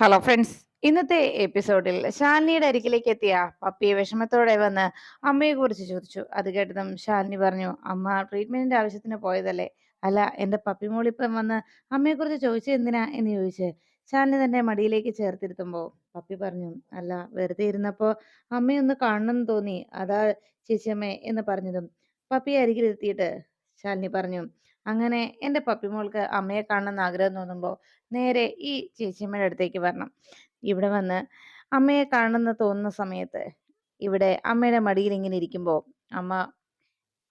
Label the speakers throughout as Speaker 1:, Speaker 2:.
Speaker 1: Hello friends ഇന്നത്തെ എപ്പിസോഡിൽ ശാലിനിയുടെ അരികിലേക്ക് എത്തിയ പപ്പി വിഷമത്തോടെ വന്ന് അമ്മയെ കുറിച്ച് ചോദിച്ചു. അത് കേട്ടതും ശാലിനി പറഞ്ഞു അമ്മ ട്രീറ്റ്മെന്റിന്റെ ആവശ്യത്തിന് പോയതല്ലേ? അല്ല എന്റെ പപ്പി മോളിപ്പം വന്ന് അമ്മയെ കുറിച്ച് ചോദിച്ചു എന്തിനാ? എന്ന് ചോദിച്ച് ശാലിനി തന്നെ മടിയിലേക്ക് ചേർത്തിരുത്തുമ്പോൾ പപ്പി പറഞ്ഞു അല്ല വെറുതെ ഇരുന്നപ്പോ അമ്മയൊന്ന് കാണണം തോന്നി. അതാ ചേച്ചിയമ്മേ എന്ന് പറഞ്ഞതും പപ്പിയെ അരികിലെത്തിയിട്ട് ശാലിനി പറഞ്ഞു അങ്ങനെ എന്റെ പപ്പി മോൾക്ക് അമ്മയെ കാണണമെന്ന് ആഗ്രഹം തോന്നുമ്പോൾ നേരെ ഈ ചേച്ചിയമ്മയുടെ അടുത്തേക്ക് വരണം. ഇവിടെ വന്ന് അമ്മയെ കാണണമെന്ന് തോന്നുന്ന സമയത്ത് ഇവിടെ അമ്മയുടെ മടിയിൽ ഇങ്ങനെ ഇരിക്കുമ്പോൾ അമ്മ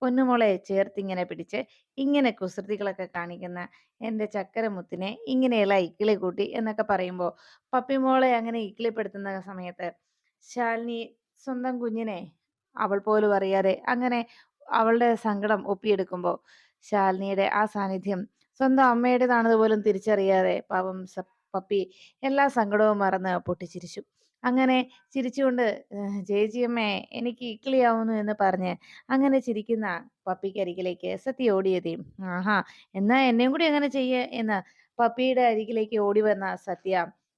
Speaker 1: പൊന്നുമോളെ ചേർത്തിങ്ങനെ പിടിച്ച് ഇങ്ങനെ കുസൃതികളൊക്കെ കാണിക്കുന്ന എന്റെ ചക്കരമുത്തിനെ ഇങ്ങനെയുള്ള ഇക്കിളി കൂട്ടി എന്നൊക്കെ പറയുമ്പോൾ പപ്പിമോളെ അങ്ങനെ ഇക്കിളിപ്പെടുത്തുന്ന സമയത്ത് ശാലിനി സ്വന്തം കുഞ്ഞിനെ അവൾ പോലും അറിയാതെ അങ്ങനെ അവളുടെ സങ്കടം ഒപ്പിയെടുക്കുമ്പോൾ ശാലിനിയുടെ ആ സാന്നിധ്യം സ്വന്തം അമ്മയുടേതാണത് പോലും തിരിച്ചറിയാതെ പാവം പപ്പി എല്ലാ സങ്കടവും മറന്ന് പൊട്ടിച്ചിരിച്ചു. അങ്ങനെ ചിരിച്ചുകൊണ്ട് "ചേച്ചിയമ്മേ എനിക്ക് ഇക്കിളിയാവുന്നു" എന്ന് പറഞ്ഞ് അങ്ങനെ ചിരിക്കുന്ന പപ്പിക്കരികിലേക്ക് സത്യ ഓടിയെത്തി. "ആഹാ! എന്നാ എന്നെയും കൂടി അങ്ങനെ ചെയ്യേ എന്ന് പപ്പിയുടെ അരികിലേക്ക് ഓടി വന്ന സത്യ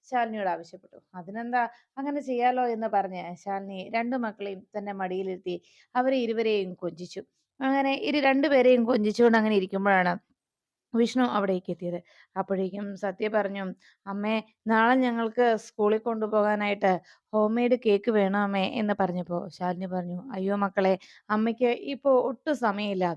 Speaker 1: ശാലിനിയോട് ആവശ്യപ്പെട്ടു. "അതിനെന്താ അങ്ങനെ ചെയ്യാലോ" എന്ന് പറഞ്ഞ് ശാലിനി രണ്ടു മക്കളെയും തന്റെ മടിയിലിരുത്തി അവരെ ഇരുവരെയും കൊഞ്ചിച്ചു. അങ്ങനെ ഇരു രണ്ടുപേരെയും കൊഞ്ചിച്ചുകൊണ്ട് അങ്ങനെ ഇരിക്കുമ്പോഴാണ് വിഷ്ണു അവിടേക്ക് എത്തിയത്. അപ്പോഴേക്കും സത്യ പറഞ്ഞു, "അമ്മേ നാളെ ഞങ്ങൾക്ക് സ്കൂളിൽ കൊണ്ടുപോകാനായിട്ട് ഹോം മെയ്ഡ് കേക്ക് വേണം അമ്മേ" എന്ന് പറഞ്ഞപ്പോ ശാലിനി പറഞ്ഞു, "അയ്യോ മക്കളെ അമ്മയ്ക്ക് ഇപ്പോൾ ഒട്ടും സമയമില്ല.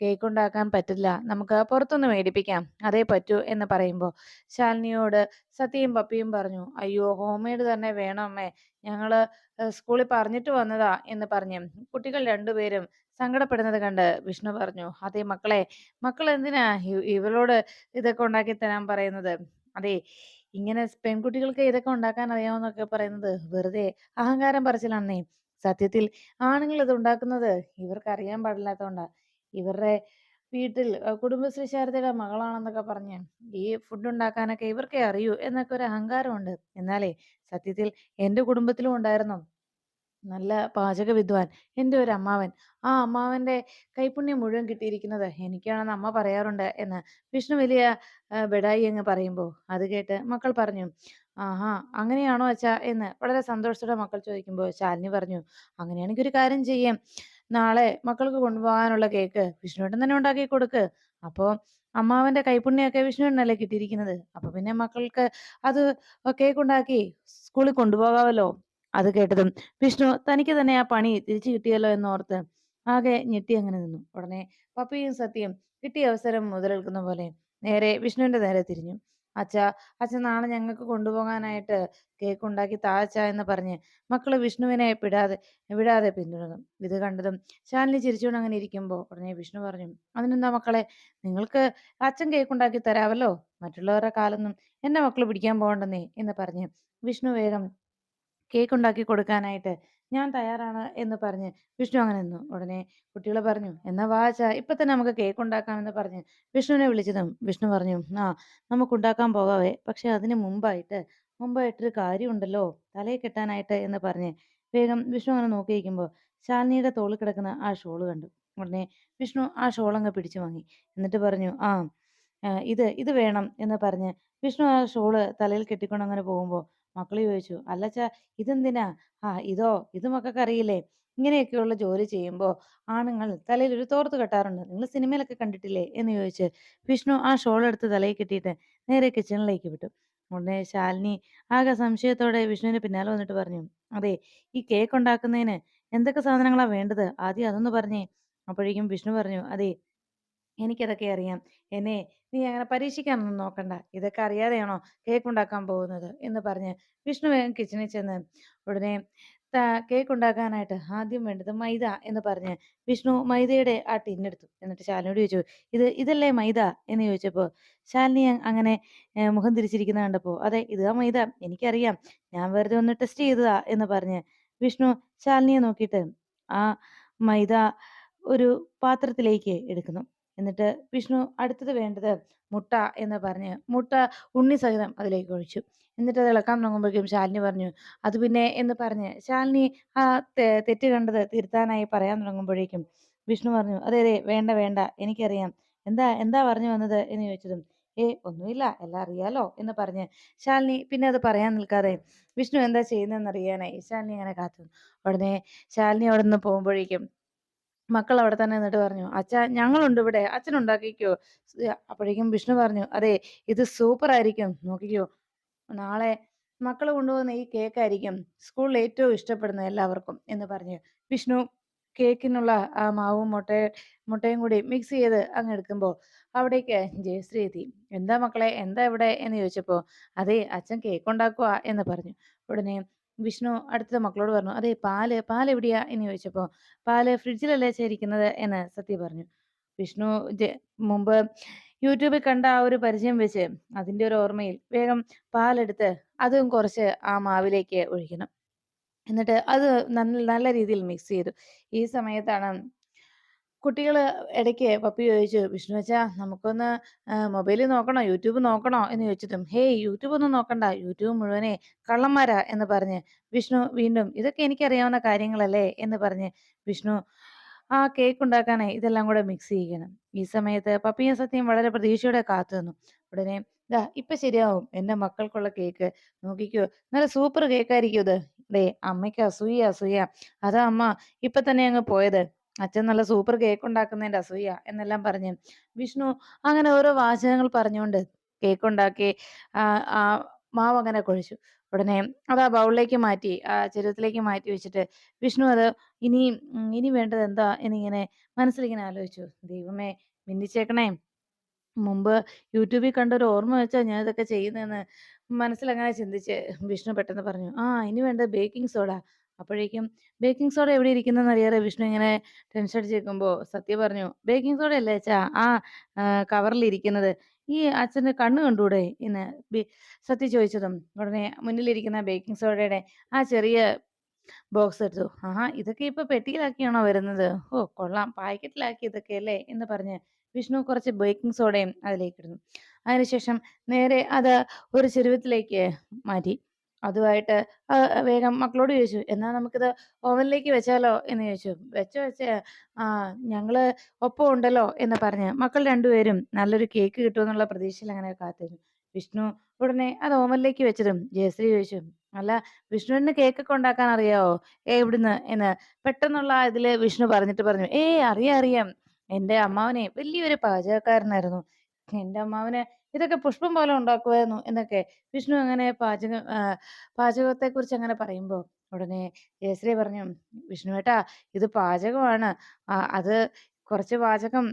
Speaker 1: കേക്ക് ഉണ്ടാക്കാൻ പറ്റില്ല. നമുക്ക് പുറത്തുനിന്ന് മേടിപ്പിക്കാം. അതേ പറ്റൂ" എന്ന് പറയുമ്പോൾ ശാലിനിയോട് സത്യയും പപ്പിയും പറഞ്ഞു, "അയ്യോ ഹോം മെയ്ഡ് തന്നെ വേണം അമ്മേ. ഞങ്ങൾ ഏഹ് സ്കൂളിൽ പറഞ്ഞിട്ട് വന്നതാ" എന്ന് പറഞ്ഞു കുട്ടികൾ രണ്ടുപേരും സങ്കടപ്പെടുന്നത് കണ്ട് വിഷ്ണു പറഞ്ഞു, "അതെ മക്കളെ മക്കൾ എന്തിനാ ഇവളോട് ഇതൊക്കെ ഉണ്ടാക്കി തരാൻ പറയുന്നത്? അതെ ഇങ്ങനെ പെൺകുട്ടികൾക്ക് ഇതൊക്കെ ഉണ്ടാക്കാൻ അറിയാമെന്നൊക്കെ പറയുന്നത് വെറുതെ അഹങ്കാരം പറച്ചിലാണെന്നേ. സത്യത്തിൽ ആണുങ്ങൾ ഇത് ഉണ്ടാക്കുന്നത് ഇവർക്ക് അറിയാൻ പാടില്ലാത്തതുകൊണ്ടാ ഇവരുടെ വീട്ടിൽ കുടുംബശ്രീ ശാരദയുടെ മകളാണെന്നൊക്കെ പറഞ്ഞ് ഈ ഫുഡ് ഉണ്ടാക്കാനൊക്കെ ഇവർക്കേ അറിയൂ എന്നൊക്കെ ഒരു അഹങ്കാരമുണ്ട്. എന്നാലേ സത്യത്തിൽ എന്റെ കുടുംബത്തിലും ഉണ്ടായിരുന്നു. നല്ല പാചക വിദ്വാൻ എന്റെ ഒരു അമ്മാവൻ. ആ അമ്മാവന്റെ കൈപ്പുണ്യം മുഴുവൻ കിട്ടിയിരിക്കുന്നത് എനിക്കാണെന്ന് അമ്മ പറയാറുണ്ട്" എന്ന് വിഷ്ണു വലിയ ഏഹ് ബഡായി അങ്ങ് പറയുമ്പോ അത് കേട്ട് മക്കൾ പറഞ്ഞു, "ആഹാ! അങ്ങനെയാണോ അച്ഛാ" എന്ന് വളരെ സന്തോഷത്തോടെ മക്കൾ ചോദിക്കുമ്പോൾ ശാലിനി പറഞ്ഞു, "അങ്ങനെയാണെങ്കി ഒരു കാര്യം ചെയ്യാം. നാളെ മക്കൾക്ക് കൊണ്ടുപോകാനുള്ള കേക്ക് വിഷ്ണുവേട്ടൻ തന്നെ ഉണ്ടാക്കി കൊടുക്ക്. അപ്പൊ അമ്മാവന്റെ കൈപ്പുണ്യമൊക്കെ വിഷ്ണുവേട്ടനല്ലേ കിട്ടിയിരിക്കുന്നത്. അപ്പൊ പിന്നെ മക്കൾക്ക് അത് കേക്ക് ഉണ്ടാക്കി സ്കൂളിൽ കൊണ്ടുപോകാമല്ലോ." അത് കേട്ടതും വിഷ്ണു തനിക്ക് തന്നെ ആ പണി തിരിച്ചു കിട്ടിയല്ലോ എന്നോർത്ത് ആകെ ഞെട്ടി അങ്ങനെ നിന്നു. ഉടനെ പപ്പിയും സത്യം കിട്ടിയ അവസരം മുതലെടുക്കുന്ന പോലെ നേരെ വിഷ്ണുവിന്റെ നേരെ തിരിഞ്ഞു. അച്ഛ അച്ഛൻ നാളെ ഞങ്ങൾക്ക് കൊണ്ടുപോകാനായിട്ട് കേക്ക് ഉണ്ടാക്കി താഴ്ച എന്ന് പറഞ്ഞ് മക്കൾ വിഷ്ണുവിനെ വിടാതെ വിടാതെ പിന്തുടർന്നു. ഇത് കണ്ടതും ശാലിനി ചിരിച്ചുകൊണ്ട് അങ്ങനെ ഇരിക്കുമ്പോ ഉടനെ വിഷ്ണു പറഞ്ഞു, "അതിനെന്താ മക്കളെ നിങ്ങൾക്ക് അച്ഛൻ കേക്ക് ഉണ്ടാക്കി തരാവല്ലോ. മറ്റുള്ളവരുടെ കാലൊന്നും എന്റെ മക്കൾ പിടിക്കാൻ പോകണ്ടെന്നേ" എന്ന് പറഞ്ഞ് വിഷ്ണു വേഗം കേക്ക് ഉണ്ടാക്കി കൊടുക്കാനായിട്ട് ഞാൻ തയ്യാറാണ് എന്ന് പറഞ്ഞ് വിഷ്ണു അങ്ങനെ നിന്നു. ഉടനെ കുട്ടികൾ പറഞ്ഞു, "എന്നാ വാച്ചാ ഇപ്പൊ തന്നെ നമുക്ക് കേക്ക് ഉണ്ടാക്കാമെന്ന് പറഞ്ഞ് വിഷ്ണുവിനെ വിളിച്ചതും വിഷ്ണു പറഞ്ഞു, "ആ നമുക്ക് ഉണ്ടാക്കാൻ പോകാവേ. പക്ഷെ അതിന് മുമ്പായിട്ട് മുമ്പായിട്ടൊരു കാര്യമുണ്ടല്ലോ തലയിൽ കെട്ടാനായിട്ട്" എന്ന് പറഞ്ഞ് വേഗം വിഷ്ണു അങ്ങനെ നോക്കിയിരിക്കുമ്പോൾ ശാലിനിയുടെ തോളിൽ കിടക്കുന്ന ആ ഷോൾ കണ്ടു. ഉടനെ വിഷ്ണു ആ ഷോളങ്ങ് പിടിച്ചു വാങ്ങി. എന്നിട്ട് പറഞ്ഞു, "ആ ഇത് ഇത് വേണം" എന്ന് പറഞ്ഞ് വിഷ്ണു ആ ഷോൾ തലയിൽ കെട്ടിക്കൊണ്ട് അങ്ങനെ പോകുമ്പോ മക്കൾ ചോദിച്ചു, "അല്ലച്ചാ ഇതെന്തിനാ?" "ആ ഇതോ ഇത് മക്കൾക്ക് അറിയില്ലേ ഇങ്ങനെയൊക്കെയുള്ള ജോലി ചെയ്യുമ്പോ ആണുങ്ങൾ തലയിൽ ഒരു തോർത്ത് കെട്ടാറുണ്ട്. നിങ്ങൾ സിനിമയിലൊക്കെ കണ്ടിട്ടില്ലേ?" എന്ന് ചോദിച്ച് വിഷ്ണു ആ ഷോൾ എടുത്ത് തലയിൽ കെട്ടിയിട്ട് നേരെ കിച്ചണിലേക്ക് വിട്ടു. ഉടനെ ശാലിനി ആകെ സംശയത്തോടെ വിഷ്ണുവിന് പിന്നാലെ വന്നിട്ട് പറഞ്ഞു, "അതെ ഈ കേക്ക് ഉണ്ടാക്കുന്നതിന് എന്തൊക്കെ സാധനങ്ങളാ വേണ്ടത്? ആദ്യം അതൊന്ന് പറഞ്ഞേ." അപ്പോഴേക്കും വിഷ്ണു പറഞ്ഞു, "അതെ എനിക്കതൊക്കെ അറിയാം. എന്നെ നീ അങ്ങനെ പരീക്ഷിക്കാനൊന്നും നോക്കണ്ട. ഇതൊക്കെ അറിയാതെയാണോ കേക്ക് ഉണ്ടാക്കാൻ പോകുന്നത്?" എന്ന് പറഞ്ഞ് വിഷ്ണു വേഗം കിച്ചണിൽ ചെന്ന് ഉടനെ കേക്ക് ഉണ്ടാക്കാനായിട്ട് ആദ്യം വേണ്ടത് മൈദ എന്ന് പറഞ്ഞ് വിഷ്ണു മൈദയുടെ ആ ടിന്നെടുത്തു. എന്നിട്ട് ശാലിനിയോട് ചോദിച്ചു, "ഇത് ഇതല്ലേ മൈദ?" എന്ന് ചോദിച്ചപ്പോൾ ശാലിനി അങ്ങനെ മുഖം തിരിച്ചിരിക്കുന്ന കണ്ടപ്പോൾ "അതെ ഇതാ മൈദ. എനിക്കറിയാം. ഞാൻ വെറുതെ ഒന്ന് ടെസ്റ്റ് ചെയ്തതാ" എന്ന് പറഞ്ഞ് വിഷ്ണു ശാലിനിയെ നോക്കിയിട്ട് ആ മൈദ ഒരു പാത്രത്തിലേക്ക് എടുക്കുന്നു. എന്നിട്ട് വിഷ്ണു അടുത്തത് വേണ്ടത് മുട്ട എന്ന് പറഞ്ഞ് മുട്ട ഉണ്ണി സഹിതം അതിലേക്ക് ഒഴിച്ചു. എന്നിട്ട് അത് ഇളക്കാൻ തുടങ്ങുമ്പോഴേക്കും ശാലിനി പറഞ്ഞു, "അത് പിന്നെ" എന്ന് പറഞ്ഞ് ശാലിനി ആ തെറ്റ് കണ്ടത് തിരുത്താനായി പറയാൻ തുടങ്ങുമ്പോഴേക്കും വിഷ്ണു പറഞ്ഞു, "അതെ അതെ വേണ്ട വേണ്ട എനിക്കറിയാം. എന്താ എന്താ പറഞ്ഞു വന്നത്?" എന്ന് ചോദിച്ചതും ഏ ഒന്നുമില്ല എല്ലാം അറിയാലോ എന്ന് പറഞ്ഞ് ശാലിനി പിന്നെ അത് പറയാൻ നിൽക്കാതെ വിഷ്ണു എന്താ ചെയ്യുന്നതെന്ന് അറിയാനായി ശാലിനി അങ്ങനെ കാത്തു ഉടനെ ശാലിനി അവിടെ നിന്ന് പോകുമ്പോഴേക്കും മക്കൾ അവിടെ തന്നെ നിന്നിട്ട് പറഞ്ഞു അച്ഛ ഞങ്ങളുണ്ട് ഇവിടെ അച്ഛൻ ഉണ്ടാക്കിക്കോ. അപ്പോഴേക്കും വിഷ്ണു പറഞ്ഞു അതെ ഇത് സൂപ്പർ ആയിരിക്കും നോക്കിക്കോ. നാളെ മക്കൾ കൊണ്ടുപോകുന്ന ഈ കേക്ക് ആയിരിക്കും സ്കൂളിൽ ഏറ്റവും ഇഷ്ടപ്പെടുന്ന എല്ലാവർക്കും എന്ന് പറഞ്ഞു. വിഷ്ണു കേക്കിനുള്ള ആ മാവും മുട്ട മുട്ടയും കൂടി മിക്സ് ചെയ്ത് അങ്ങ് എടുക്കുമ്പോൾ അവിടേക്ക് ജയശ്രീ എത്തി. എന്താ മക്കളെ എന്താ ഇവിടെ? എന്ന് ചോദിച്ചപ്പോൾ അതെ അച്ഛൻ കേക്ക് ഉണ്ടാക്കുക എന്ന് പറഞ്ഞു. ഉടനെ വിഷ്ണു അടുത്ത മക്കളോട് പറഞ്ഞു അതെ പാൽ പാൽ എവിടെയാ എന്ന് ചോദിച്ചപ്പോൾ പാൽ ഫ്രിഡ്ജിലല്ലേ ചേരിക്കുന്നത്? എന്ന് സത്യ പറഞ്ഞു. വിഷ്ണു മുമ്പ് യൂട്യൂബിൽ കണ്ട ആ ഒരു പരിചയം വെച്ച് അതിന്റെ ഒരു ഓർമ്മയിൽ വേഗം പാലെടുത്ത് അതും കുറച്ച് ആ മാവിലേക്ക് ഒഴിക്കണം. എന്നിട്ട് അത് നല്ല നല്ല രീതിയിൽ മിക്സ് ചെയ്തു. ഈ സമയത്താണ് കുട്ടികൾ ഇടയ്ക്ക് പപ്പി ചോദിച്ചു വിഷ്ണു വെച്ചാ നമുക്കൊന്ന് മൊബൈലിൽ നോക്കണോ? യൂട്യൂബ് നോക്കണോ? എന്ന് ചോദിച്ചിട്ടും ഹേയ് യൂട്യൂബ് ഒന്നും നോക്കണ്ട. യൂട്യൂബ് മുഴുവനെ കള്ളന്മാരാ എന്ന് പറഞ്ഞ് വിഷ്ണു വീണ്ടും ഇതൊക്കെ എനിക്കറിയാവുന്ന കാര്യങ്ങളല്ലേ? എന്ന് പറഞ്ഞ് വിഷ്ണു ആ കേക്ക് ഉണ്ടാക്കാനേ. ഇതെല്ലാം കൂടെ മിക്സ് ചെയ്യണം ഈ സമയത്ത് പപ്പിയും സത്യം വളരെ പ്രതീക്ഷയോടെ കാത്തു നിന്നു. ഉടനെ ദാ ഇപ്പൊ ശരിയാവും. എന്റെ മക്കൾക്കുള്ള കേക്ക്. നോക്കിക്കോ. നല്ല സൂപ്പർ കേക്കായിരിക്കും ഇത്. ദേ അമ്മയ്ക്ക് അസൂയ അസൂയ. അതാ അമ്മ ഇപ്പൊ തന്നെ അങ്ങ് പോയത്. അച്ഛൻ നല്ല സൂപ്പർ കേക്ക് ഉണ്ടാക്കുന്നതിന്റെ അസൂയ എന്നെല്ലാം പറഞ്ഞ്. വിഷ്ണു അങ്ങനെ ഓരോ വാചകങ്ങൾ പറഞ്ഞുകൊണ്ട് കേക്ക് ഉണ്ടാക്കി ആ മാവ് അങ്ങനെ കുഴിച്ചു. ഉടനെ അത് ആ ബൗളിലേക്ക് മാറ്റി ആ ചെരുവത്തിലേക്ക് മാറ്റി വെച്ചിട്ട് വിഷ്ണു അത് ഇനി ഇനി വേണ്ടത് എന്താ എന്നിങ്ങനെ മനസ്സിലിങ്ങനെ ആലോചിച്ചു. ദൈവമേ മിന്നിച്ചേക്കണേ മുമ്പ് യൂട്യൂബിൽ കണ്ട ഒരു ഓർമ്മ വെച്ചാ ഞാൻ ഇതൊക്കെ ചെയ്യുന്നതെന്ന് മനസ്സിലങ്ങനെ ചിന്തിച്ച് വിഷ്ണു പെട്ടെന്ന് പറഞ്ഞു ആ ഇനി വേണ്ടത് ബേക്കിംഗ് സോഡ. അപ്പോഴേക്കും ബേക്കിംഗ് സോഡ എവിടെ ഇരിക്കുന്നെന്ന് അറിയാതെ വിഷ്ണു ഇങ്ങനെ ടെൻഷൻ അടിച്ച് സത്യ പറഞ്ഞു ബേക്കിംഗ് സോഡ അല്ലേ അച്ഛാ? ആ കവറിൽ ഇരിക്കുന്നത്. ഈ അച്ഛന്റെ കണ്ണ് കണ്ടൂടെ? എന്ന് സത്യ ചോദിച്ചതും ഉടനെ മുന്നിലിരിക്കുന്ന ബേക്കിംഗ് സോഡയുടെ ആ ചെറിയ ബോക്സ് എടുത്തു. ആഹാ ഇതൊക്കെ ഇപ്പൊ പെട്ടിയിലാക്കിയാണോ വരുന്നത്? ഓ കൊള്ളാം പാക്കറ്റിലാക്കി ഇതൊക്കെ അല്ലേ? എന്ന് പറഞ്ഞ് വിഷ്ണു കുറച്ച് ബേക്കിംഗ് സോഡയും അതിലേക്ക് ഇടുന്നു. അതിനുശേഷം നേരെ അത് ഒരു ചെരുവത്തിലേക്ക് മാറ്റി. അതുമായിട്ട് വേഗം മക്കളോട് ചോദിച്ചു എന്നാൽ നമുക്കിത് ഓവനിലേക്ക് വെച്ചാലോ? എന്ന് ചോദിച്ചു. വെച്ച് വെച്ച് ആ ഞങ്ങൾ ഒപ്പം ഉണ്ടല്ലോ എന്ന് പറഞ്ഞ് മക്കൾ രണ്ടുപേരും നല്ലൊരു കേക്ക് കിട്ടുമെന്നുള്ള പ്രതീക്ഷയിൽ അങ്ങനെ കാത്തിരുന്നു. വിഷ്ണു ഉടനെ അത് ഓവനിലേക്ക് വെച്ചതും ജയശ്രീ ചോദിച്ചു അല്ല വിഷ്ണുവിന് കേക്കൊക്കെ ഉണ്ടാക്കാൻ അറിയാവോ? ഏ ഇവിടുന്ന് എന്ന് പെട്ടെന്നുള്ള ഇതിൽ വിഷ്ണു പറഞ്ഞിട്ട് പറഞ്ഞു ഏ അറിയാം അറിയാം. എന്റെ അമ്മാവനെ വലിയൊരു പാചകക്കാരനായിരുന്നു. എന്റെ അമ്മാവന് ഇതൊക്കെ പുഷ്പം പോലെ ഉണ്ടാക്കുമായിരുന്നു എന്നൊക്കെ വിഷ്ണു അങ്ങനെ പാചകം പാചകത്തെ കുറിച്ച് അങ്ങനെ പറയുമ്പോ ഉടനെ ജയശ്രീ പറഞ്ഞു വിഷ്ണുവേട്ടാ ഇത് പാചകമാണ്. അത് കുറച്ച് പാചകം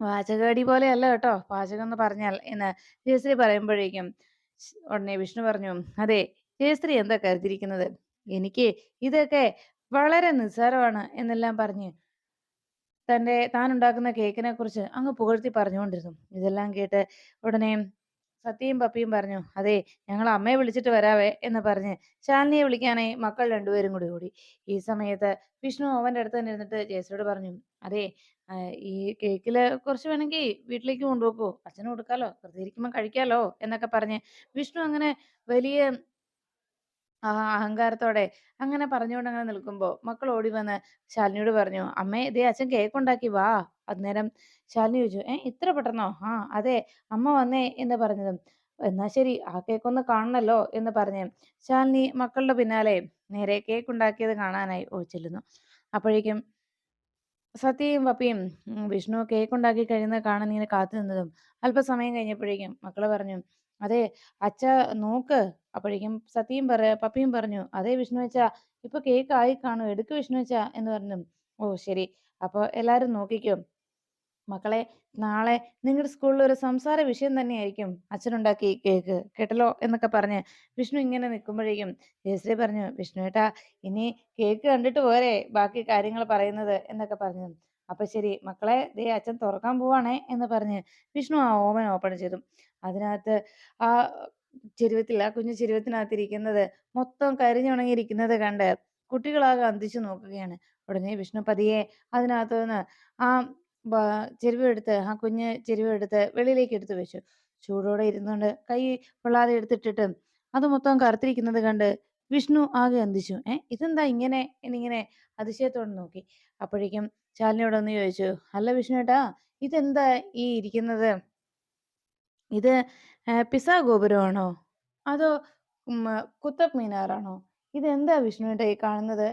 Speaker 1: പാചകടി പോലെയല്ല കേട്ടോ പാചകം എന്ന് പറഞ്ഞാൽ എന്ന് ജയശ്രീ പറയുമ്പോഴേക്കും ഉടനെ വിഷ്ണു പറഞ്ഞു അതെ ജയശ്രീ എന്താ കരുതിയിരിക്കുന്നത്? എനിക്ക് ഇതൊക്കെ വളരെ നിസ്സാരമാണ് എന്നെല്ലാം പറഞ്ഞ് തന്റെ താൻ ഉണ്ടാക്കുന്ന കേക്കിനെ കുറിച്ച് അങ്ങ് പുകഴ്ത്തി പറഞ്ഞുകൊണ്ടിരുന്നു. ഇതെല്ലാം കേട്ട് ഉടനെ സത്യയും പപ്പിയും പറഞ്ഞു അതെ ഞങ്ങൾ അമ്മയെ വിളിച്ചിട്ട് വരാവേ എന്ന് പറഞ്ഞ് ശാലിനിയെ വിളിക്കാനായി മക്കൾ രണ്ടുപേരും കൂടി ഓടി. ഈ സമയത്ത് വിഷ്ണു അവന്റെ അടുത്ത് തന്നെ ഇരുന്നിട്ട് ജയസോട് പറഞ്ഞു അതെ ഈ കേക്കിൽ കുറച്ച് വേണമെങ്കിൽ വീട്ടിലേക്ക് കൊണ്ടുപോക്കോ. അച്ഛന് കൊടുക്കാലോ വെറുതെ ഇരിക്കുമ്പോൾ കഴിക്കാലോ എന്നൊക്കെ പറഞ്ഞ് വിഷ്ണു അങ്ങനെ വലിയ ആ അഹങ്കാരത്തോടെ അങ്ങനെ പറഞ്ഞുകൊണ്ട് അങ്ങനെ നിൽക്കുമ്പോ മക്കൾ ഓടി വന്ന് ശാലിനിയോട് പറഞ്ഞു അമ്മേ ഇതേ അച്ഛൻ കേക്ക് ഉണ്ടാക്കി വാ. അന്നേരം ശാലിനി ചോദിച്ചു ഏ ഇത്ര പെട്ടെന്നോ? ആ അതെ അമ്മ വന്നേ എന്ന് പറഞ്ഞതും. എന്നാ ശരി ആ കേക്ക് ഒന്ന് കാണണല്ലോ എന്ന് പറഞ്ഞ് ശാലിനി മക്കളുടെ പിന്നാലെ നേരെ കേക്ക് ഉണ്ടാക്കിയത് കാണാനായി ഓ ചെല്ലുന്നു. അപ്പോഴേക്കും സത്യയും പപ്പിയും വിഷ്ണു കേക്ക് ഉണ്ടാക്കി കഴിയുന്നത് കാണാൻ ഇങ്ങനെ കാത്തു നിന്നതും അല്പസമയം കഴിഞ്ഞപ്പോഴേക്കും മക്കൾ പറഞ്ഞു അതെ അച്ഛ നോക്ക്. അപ്പോഴേക്കും സത്യം പറ പപ്പിയും പറഞ്ഞു അതെ വിഷ്ണു അച്ഛാ ഇപ്പൊ കേക്ക് ആയി കാണും എടുക്ക് വിഷ്ണു അച്ഛാ എന്ന് പറഞ്ഞു. ഓ ശരി. അപ്പൊ എല്ലാരും നോക്കിക്കോ. മക്കളെ നാളെ നിങ്ങളുടെ സ്കൂളിൽ ഒരു സംസാര വിഷയം തന്നെയായിരിക്കും. അച്ഛനുണ്ടാക്കി കേക്ക് കേട്ടല്ലോ എന്നൊക്കെ പറഞ്ഞ് വിഷ്ണു ഇങ്ങനെ നിൽക്കുമ്പോഴേക്കും ജയശ്രീ പറഞ്ഞു വിഷ്ണു ഏട്ടാ ഇനി കേക്ക് കണ്ടിട്ട് പോരെ ബാക്കി കാര്യങ്ങൾ പറയുന്നത് എന്നൊക്കെ പറഞ്ഞു. അപ്പൊ ശരി മക്കളെ ദേ അച്ഛൻ തുറക്കാൻ പോവാണേ എന്ന് പറഞ്ഞ് വിഷ്ണു ആ ഓമൻ ഓപ്പൺ ചെയ്തു. അതിനകത്ത് ആ ചെരുവത്തിൽ ആ കുഞ്ഞു ചെരുവത്തിനകത്ത് ഇരിക്കുന്നത് മൊത്തം കരിഞ്ഞുണങ്ങിയിരിക്കുന്നത് കണ്ട് കുട്ടികളാകെ അന്തിച്ചു നോക്കുകയാണ്. ഉടനെ വിഷ്ണു പതിയെ അതിനകത്ത് നിന്ന് ആ ചെരുവെടുത്ത് ആ കുഞ്ഞ് ചെരുവെടുത്ത് വെളിയിലേക്ക് എടുത്തു വെച്ചു. ചൂടോടെ ഇരുന്നുകൊണ്ട് കൈ പൊള്ളാതെ എടുത്തിട്ടിട്ട് അത് മൊത്തം കറുത്തിരിക്കുന്നത് കണ്ട് വിഷ്ണു ആകെ അന്തിച്ചു. ഏ ഇതെന്താ ഇങ്ങനെ? എന്നിങ്ങനെ അതിശയത്തോടെ നോക്കി. അപ്പോഴേക്കും ശാലിനിയോടൊന്ന് ചോദിച്ചു അല്ല വിഷ്ണു ഏട്ടാ ഇതെന്താ ഈ ഇരിക്കുന്നത് ഇത് പിസ ഗോപുരമാണോ? അതോ കുത്തബ് മീനാറാണോ ഇതെന്താ വിഷ്ണുവേട്ടാ ഈ കാണുന്നത്?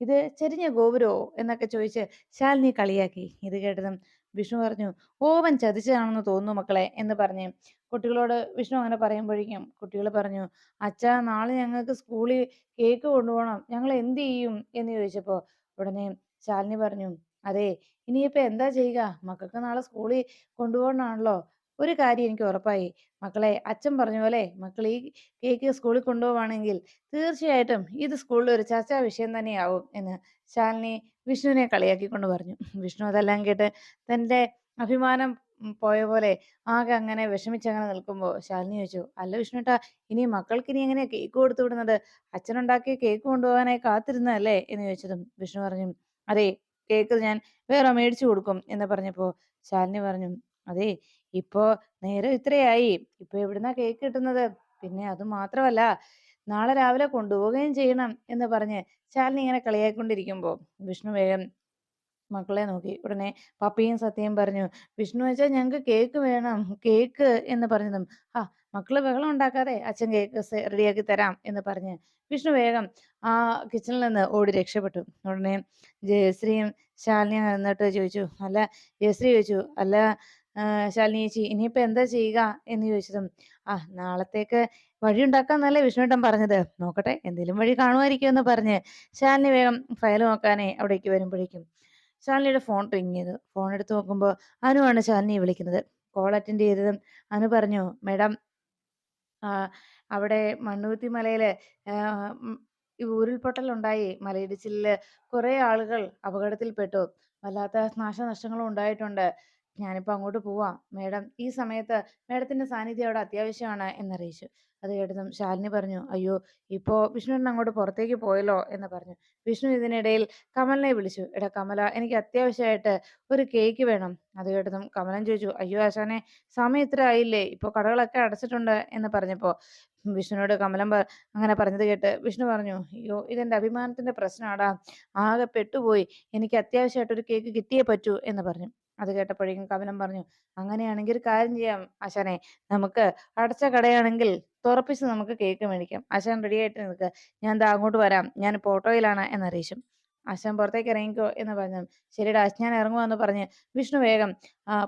Speaker 1: ഇത് ചെരിഞ്ഞ ഗോപുരമോ എന്നൊക്കെ ചോദിച്ച് ശാലിനി കളിയാക്കി. ഇത് കേട്ടതും വിഷ്ണു പറഞ്ഞു, "ഓവൻ ചതിച്ചതാണെന്ന് തോന്നുന്നു മക്കളെ" എന്ന് പറഞ്ഞു കുട്ടികളോട് വിഷ്ണു അങ്ങനെ പറയുമ്പോഴേക്കും കുട്ടികൾ പറഞ്ഞു, "അച്ഛാ നാളെ ഞങ്ങൾക്ക് സ്കൂളിൽ കേക്ക് കൊണ്ടുപോകണം. ഞങ്ങൾ എന്ത് ചെയ്യും?" എന്ന് ചോദിച്ചപ്പോൾ ഉടനെ ശാലിനി പറഞ്ഞു, "അതെ ഇനിയിപ്പോ എന്താ ചെയ്യുക? മക്കൾക്ക് നാളെ സ്കൂളിൽ കൊണ്ടുപോകണമാണല്ലോ. ഒരു കാര്യം എനിക്ക് ഉറപ്പായി. മക്കളെ അച്ഛൻ പറഞ്ഞ പോലെ മക്കൾ ഈ കേക്ക് സ്കൂളിൽ കൊണ്ടുപോവാണെങ്കിൽ തീർച്ചയായിട്ടും ഇത് സ്കൂളിൽ ഒരു ചർച്ചാ വിഷയം തന്നെയാവും" എന്ന് ശാലിനി വിഷ്ണുവിനെ കളിയാക്കിക്കൊണ്ട് പറഞ്ഞു. വിഷ്ണു അതെല്ലാം കേട്ട് തന്റെ അഭിമാനം പോയ പോലെ ആകെ അങ്ങനെ വിഷമിച്ചങ്ങനെ നിൽക്കുമ്പോൾ ശാലിനി ചോദിച്ചു, "അല്ല വിഷ്ണുട്ടാ ഇനി മക്കൾക്ക് ഇനി എങ്ങനെയാ കേക്ക് കൊടുത്തു വിടുന്നത്? അച്ഛനുണ്ടാക്കിയ കേക്ക് കൊണ്ടുപോകാനായി കാത്തിരുന്നതല്ലേ?" എന്ന് ചോദിച്ചതും വിഷ്ണു പറഞ്ഞു, "അതെ കേക്ക് ഞാൻ വേറെ മേടിച്ചു കൊടുക്കും" എന്ന് പറഞ്ഞപ്പോൾ ശാലിനി പറഞ്ഞു, "അതെ ഇപ്പോ നേരം ഇത്രയായി. ഇപ്പൊ എവിടുന്നാ കേക്ക് കിട്ടുന്നത്? പിന്നെ അത് മാത്രമല്ല നാളെ രാവിലെ കൊണ്ടുപോവുകയും ചെയ്യണം" എന്ന് പറഞ്ഞ് ശാലിനി ഇങ്ങനെ കളിയാക്കൊണ്ടിരിക്കുമ്പോ വിഷ്ണു വേഗം മക്കളെ നോക്കി. ഉടനെ പപ്പിയും സത്യയും പറഞ്ഞു, "വിഷ്ണു അച്ഛാ ഞങ്ങക്ക് കേക്ക് വേണം. കേക്ക്" എന്ന് പറഞ്ഞതും, "ആ മക്കൾ ബഹളം ഉണ്ടാക്കാതെ അച്ഛൻ കേക്ക് റെഡിയാക്കി തരാം" എന്ന് പറഞ്ഞ് വിഷ്ണു വേഗം ആ കിച്ചണിൽ നിന്ന് ഓടി രക്ഷപ്പെട്ടു. ഉടനെ ജയശ്രീയും ശാലിനിയും നിന്നിട്ട് ചോദിച്ചു, "അല്ല" ജയശ്രീ ചോദിച്ചു, "അല്ല ശാലിനി ചേച്ചി ഇനിയിപ്പോ എന്താ ചെയ്യുക?" എന്ന് ചോദിച്ചതും, "ആ നാളത്തേക്ക് വഴി ഉണ്ടാക്കാന്നല്ലേ വിഷ്ണുട്ടൻ പറഞ്ഞത്. നോക്കട്ടെ എന്തെങ്കിലും വഴി കാണുമായിരിക്കും" എന്ന് പറഞ്ഞ് ശാലിനി വേഗം ഫയൽ നോക്കാനേ അവിടേക്ക് വരുമ്പോഴേക്കും ശാലിനിയുടെ ഫോൺ റിങ് ചെയ്തു. ഫോൺ എടുത്ത് നോക്കുമ്പോൾ അനുവാണ് ശാലിനിയെ വിളിക്കുന്നത്. കോൾ അറ്റൻഡ് ചെയ്തതും അനു പറഞ്ഞു, "മേഡം ആഹ് അവിടെ മണ്ണുത്തി മലയിൽ ആഹ് ഉം ഈ ഉരുൾപൊട്ടലുണ്ടായി. മലയിടിച്ചിലിൽ കുറേ ആളുകൾ അപകടത്തിൽപ്പെട്ടു. വല്ലാത്ത നാശനഷ്ടങ്ങളും ഉണ്ടായിട്ടുണ്ട്. ഞാനിപ്പോ അങ്ങോട്ട് പോവാം മേഡം ഈ സമയത്ത് മേഡത്തിന്റെ സാന്നിധ്യം അവിടെ അത്യാവശ്യമാണ്" എന്നറിയിച്ചു. അത് കേട്ടതും ശാലിനി പറഞ്ഞു, "അയ്യോ ഇപ്പോ വിഷ്ണുവിന് അങ്ങോട്ട് പുറത്തേക്ക് പോയല്ലോ" എന്ന് പറഞ്ഞു. വിഷ്ണു ഇതിനിടയിൽ കമലിനെ വിളിച്ചു. "എടാ കമല എനിക്ക് അത്യാവശ്യമായിട്ട് ഒരു കേക്ക് വേണം." അത് കേട്ടതും കമലൻ ചോദിച്ചു, "അയ്യോ ആശാനെ സമയം ഇത്ര ആയില്ലേ? ഇപ്പൊ കടകളൊക്കെ അടച്ചിട്ടുണ്ട്" എന്ന് പറഞ്ഞപ്പോ വിഷ്ണുവിനോട് കമലം അങ്ങനെ പറഞ്ഞത് കേട്ട് വിഷ്ണു പറഞ്ഞു, "അയ്യോ ഇതെന്റെ അഭിമാനത്തിന്റെ പ്രശ്നമാടാ ആകെ പെട്ടുപോയി. എനിക്ക് അത്യാവശ്യമായിട്ട് ഒരു കേക്ക് കിട്ടിയേ പറ്റൂ" എന്ന് പറഞ്ഞു. അത് കേട്ടപ്പോഴേക്കും കവനം പറഞ്ഞു, "അങ്ങനെയാണെങ്കിൽ ഒരു കാര്യം ചെയ്യാം ആശാനെ. നമുക്ക് അടച്ച കടയാണെങ്കിൽ തുറപ്പിച്ച് നമുക്ക് കേക്ക് മേടിക്കാം. ആശാൻ റെഡി ആയിട്ട് നിൽക്ക്. ഞാൻ ദാ അങ്ങോട്ട് വരാം. ഞാൻ ഇപ്പോൾ ഓട്ടോയിലാണ്" എന്നറിയിച്ചു. ആശാൻ പുറത്തേക്ക് ഇറങ്ങിക്കോ എന്ന് പറഞ്ഞു. "ശരിയെടാ ഞാൻ ഇറങ്ങുമെന്ന് പറഞ്ഞ് വിഷ്ണു വേഗം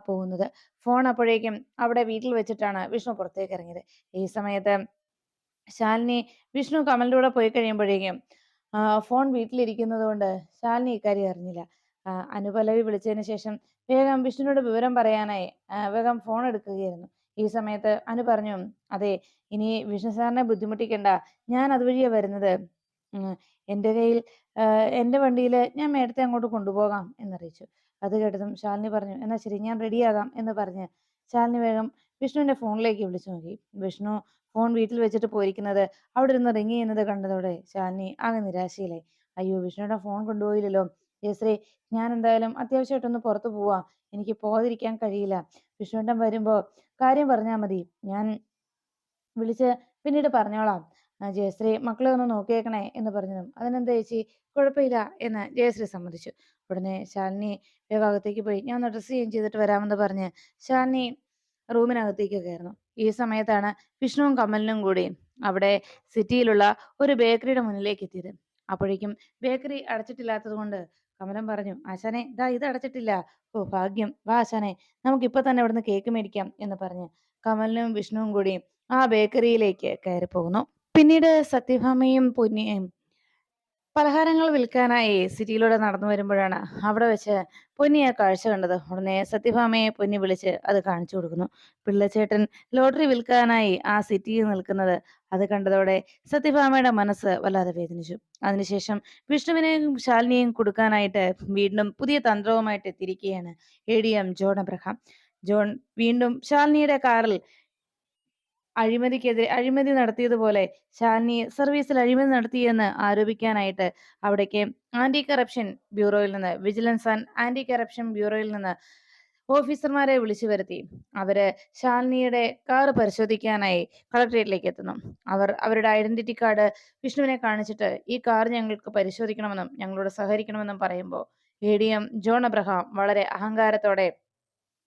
Speaker 1: പോകുന്നത്. ഫോൺ അപ്പോഴേക്കും അവിടെ വീട്ടിൽ വെച്ചിട്ടാണ് വിഷ്ണു പുറത്തേക്ക് ഇറങ്ങിയത്. ഈ സമയത്ത് ശാലിനി വിഷ്ണു കമലിന്റെ കൂടെ പോയി കഴിയുമ്പോഴേക്കും ഫോൺ വീട്ടിലിരിക്കുന്നത് കൊണ്ട് ശാലിനി ഇക്കാര്യം അറിഞ്ഞില്ല. ആ, അനുപല്ലവി വിളിച്ചതിന് ശേഷം വേഗം വിഷ്ണുവിനോട് വിവരം പറയാനായി വേഗം ഫോൺ എടുക്കുകയായിരുന്നു. ഈ സമയത്ത് അനു പറഞ്ഞു, "അതെ ഇനി വിഷ്ണു സാറിനെ ബുദ്ധിമുട്ടിക്കണ്ട. ഞാൻ അതുവഴിയാ വരുന്നത്. എന്റെ കയ്യിൽ ആ, എന്റെ വണ്ടിയിൽ ഞാൻ മേടത്തെ അങ്ങോട്ട് കൊണ്ടുപോകാം" എന്നറിയിച്ചു. അത് കേട്ടതും ശാലിനി പറഞ്ഞു, "എന്നാ ശരി ഞാൻ റെഡിയാകാം" എന്ന് പറഞ്ഞ് ശാലിനി വേഗം വിഷ്ണുവിന്റെ ഫോണിലേക്ക് വിളിച്ചു നോക്കി. വിഷ്ണു ഫോൺ വീട്ടിൽ വെച്ചിട്ട് പോയിരിക്കുന്നത് അവിടെ ഇരുന്ന് റിങ് ചെയ്യുന്നത് കണ്ടതോടെ ശാലിനി ആകെ നിരാശയിലായി. അയ്യോ വിഷ്ണുയുടെ ഫോൺ കൊണ്ടുപോയില്ലല്ലോ. ജയശ്രീ ഞാൻ എന്തായാലും അത്യാവശ്യമായിട്ടൊന്ന് പുറത്തു പോവാ. എനിക്ക് പോകാതിരിക്കാൻ കഴിയില്ല. വിഷ്ണുണ്ടൻ വരുമ്പോ കാര്യം പറഞ്ഞാ മതി. ഞാൻ വിളിച്ച് പിന്നീട് പറഞ്ഞോളാം. ജയശ്രീ മക്കളെ ഒന്ന് നോക്കിയേക്കണേ എന്ന് പറഞ്ഞതും അതിനെന്താ ചേച്ചി കുഴപ്പമില്ല എന്ന് ജയശ്രീ സമ്മതിച്ചു. ഉടനെ ശാലിനി വേഗം പോയി ഞാൻ ഒന്ന് ഡ്രസ്സ് ചേഞ്ച് ചെയ്തിട്ട് വരാമെന്ന് പറഞ്ഞ് ശാലിനി റൂമിനകത്തേക്ക് കയറുന്നു. ഈ സമയത്താണ് വിഷ്ണുവും കമലിനും കൂടി അവിടെ സിറ്റിയിലുള്ള ഒരു ബേക്കറിയുടെ മുന്നിലേക്ക് എത്തിയത്. അപ്പോഴേക്കും ബേക്കറി അടച്ചിട്ടില്ലാത്തത് കൊണ്ട് കമലൻ പറഞ്ഞു, "ആശാനെ ദാ ഇത് അടച്ചിട്ടില്ല. ഓ ഭാഗ്യം. വാ ആശാനെ നമുക്ക് ഇപ്പൊ തന്നെ ഇവിടുന്ന് കേക്ക് മേടിക്കാം" എന്ന് പറഞ്ഞ് കമലിനും വിഷ്ണുവും കൂടി ആ ബേക്കറിയിലേക്ക് കയറി പോകുന്നു. പിന്നീട് സത്യഭാമയും പൊന്നിയും പലഹാരങ്ങൾ വിൽക്കാനായി സിറ്റിയിലൂടെ നടന്നു വരുമ്പോഴാണ് അവിടെ വെച്ച് പൊന്നി ആ കാഴ്ച കണ്ടത്. ഉടനെ സത്യഭാമയെ പൊന്നി വിളിച്ച് അത് കാണിച്ചു കൊടുക്കുന്നു. പിള്ളച്ചേട്ടൻ ലോട്ടറി വിൽക്കാനായി ആ സിറ്റിയിൽ നിൽക്കുന്നത് അത് കണ്ടതോടെ സത്യഭാമയുടെ മനസ്സ് വല്ലാതെ വേദനിച്ചു. അതിനുശേഷം വിഷ്ണുവിനെയും ശാലിനിയെയും കൊടുക്കാനായിട്ട് വീണ്ടും പുതിയ തന്ത്രവുമായിട്ട് എത്തിയിരിക്കുകയാണ് A D M John Abraham. John വീണ്ടും ശാലിനിയുടെ കാറിൽ അഴിമതിക്കെതിരെ അഴിമതി നടത്തിയതുപോലെ ശാലിനി സർവീസിൽ അഴിമതി നടത്തിയെന്ന് ആരോപിക്കാനായിട്ട് അവിടേക്ക് ആന്റി കറപ്ഷൻ ബ്യൂറോയിൽ നിന്ന് വിജിലൻസ് ആൻഡ് ആന്റി കറപ്ഷൻ ബ്യൂറോയിൽ നിന്ന് ഓഫീസർമാരെ വിളിച്ചു വരുത്തി അവർ ശാലിനിയുടെ കാർ പരിശോധിക്കാനായി കളക്ടറേറ്റിലേക്ക് എത്തുന്നു. അവർ അവരുടെ ഐഡന്റിറ്റി കാർഡ് വിഷ്ണുവിനെ കാണിച്ചിട്ട് ഈ കാർ ഞങ്ങൾക്ക് പരിശോധിക്കണമെന്നും ഞങ്ങളോട് സഹകരിക്കണമെന്നും പറയുമ്പോൾ A D M John Abraham വളരെ അഹങ്കാരത്തോടെ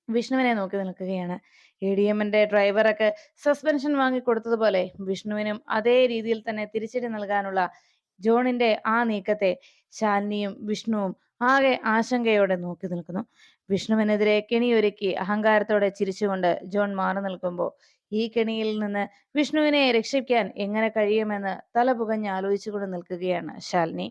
Speaker 1: വിഷ്ണുവിനെ നോക്കി നിൽക്കുകയാണ്. എ ഡി എമ്മിന്റെ ഡ്രൈവറൊക്കെ സസ്പെൻഷൻ വാങ്ങിക്കൊടുത്തതുപോലെ വിഷ്ണുവിനും അതേ രീതിയിൽ തന്നെ തിരിച്ചടി നൽകാനുള്ള ജോണിന്റെ ആ നീക്കത്തെ ശാലിനിയും വിഷ്ണുവും ആകെ ആശങ്കയോടെ നോക്കി നിൽക്കുന്നു വിഷ്ണുവിനെതിരെ കെണിയൊരുക്കി അഹങ്കാരത്തോടെ ചിരിച്ചുകൊണ്ട് ജോൺ മാറി നിൽക്കുമ്പോൾ ഈ കെണിയിൽ നിന്ന് വിഷ്ണുവിനെ രക്ഷിക്കാൻ എങ്ങനെ കഴിയുമെന്ന് തല പുകഞ്ഞ് ആലോചിച്ചുകൊണ്ട് നിൽക്കുകയാണ് ശാലിനി